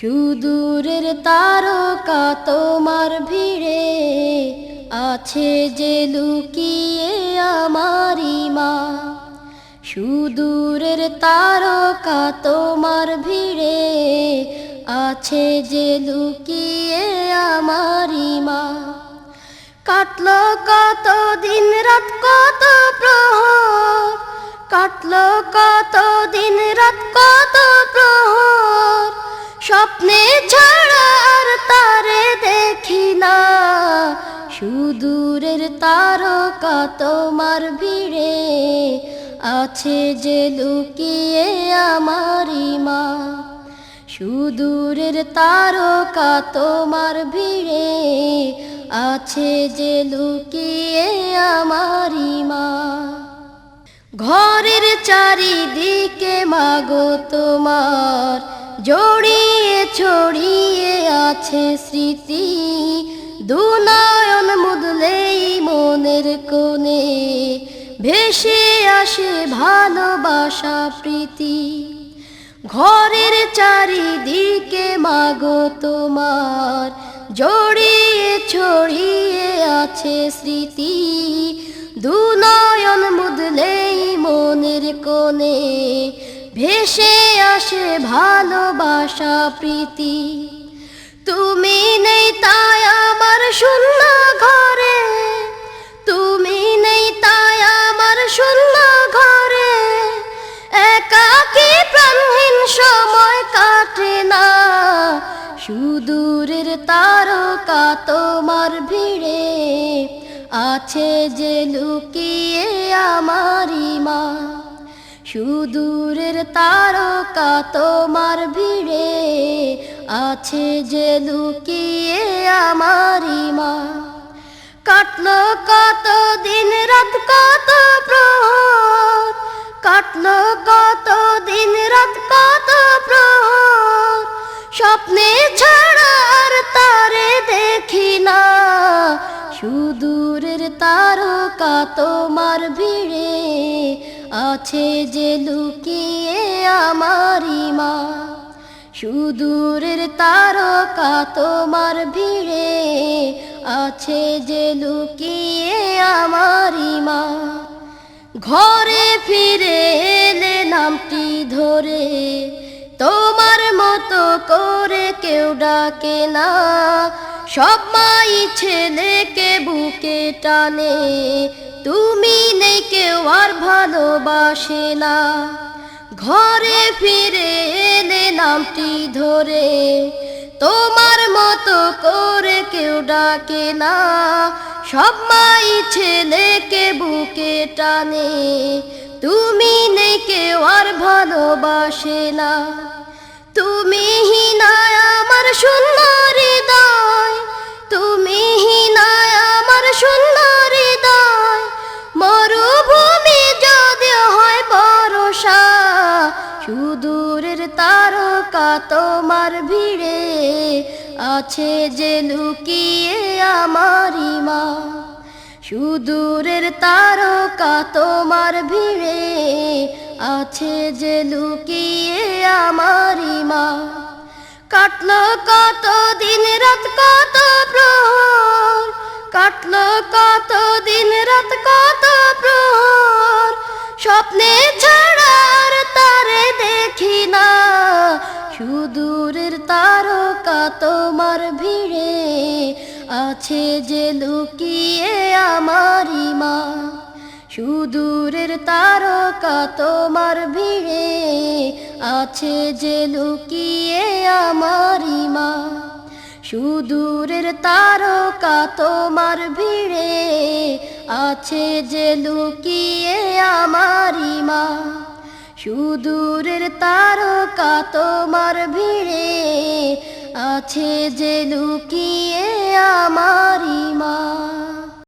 সুদূরের তারকা তোমার ভিড়ে আছে যে লুকিয়ে আমারি মা। সুদূরের তারকা তোমার ভিড়ে আছে যে লুকিয়ে আমারি মা। কাটলো কত দিন রাত কত প্রহর? কাটলো কত দিন রাত কত প্রহর? স্বপ্নে ছাড়া আর তারে দেখি না। সুদূরের তারকা তোমার ভিড়ে আছে যে লুকিয়ে আমারি মা। সুদূরের তারকা তোমার ভিড়ে আছে যে লুকিয়ে আমারি মা। ঘরের চারিদিকে মাগো তোমার, জড়িয়ে ছড়িয়ে আছে স্মৃতি। দুনয়ন মুদলেই মনের কোণে। ভেসে আসে ভালোবাসা প্রীতি। ঘরের চারিদিকে মাগো তোমার। জড়িয়ে ছড়িয়ে আছে স্মৃতি। দুনয়ন ভেসে আসে ভালোবাসা, প্রীতি। তুমি নেই তাই আমার শূন্য ঘরে তুমি নেই তাই আমার শূন্য ঘরে একাকি প্রাণহীন সময় কাটে না। সুদূরের তারকা তোমার ভিড়ে আছে যে লুকিয়ে আমারি মা সুদূরের তারকা তোমার ভিড়ে আছে যে লুকিয়ে আমারি মা কাটলো কত দিন রাত কত প্রহর? কাটলো কত দিন রাত কত প্রহর? স্বপ্নে ছাড়া আর তারে দেখি না। সুদূরের তারকা তোমার ভিড়ে আছে যে লুকিয়ে আমারি মা সুদূরের তারকা তোমার ভিড়ে আছে যে লুকিয়ে আমারি মা ঘরে ফিরে এলে নামটি ধরে, তোমার মতো করে কেউ ডাকে না। সব মাই ছেলেকে বুকে টানে? তুমি নেই কেউ আর ভালোবাসে না। ঘরে ফিরে এলে নামটি ধরে। তোমার মতো করে কেউ ডাকে না। সব মাই ছেলেকে বুকে টানে। তুমি নেই কেউ আর ভালোবাসে না। তুমি হিনায় আমার শূন্য সুদূরের তারকা তোমার ভিড়ে আছে যে লুকিয়ে আমারি মা। সুদূরের তারকা তোমার ভিড়ে আছে যে লুকিয়ে আমারি মা। কাটলো কত দিন রাত, কত প্রহর, কাটলো কত দিন রাত তারকা তোমার ভিড়ে আছে যে লুকিয়ে আমারি মা। সুদূরের তারকা তোমার ভিড়ে আছে যে লুকিয়ে আমারি মা। সুদূরের তারকা তোমার ভিড়ে আছে যে লুকিয়ে আমারি মা। সুদূরের তারকা তোমার ভিড়ে আছে যে লুকিয়ে আমারি মা।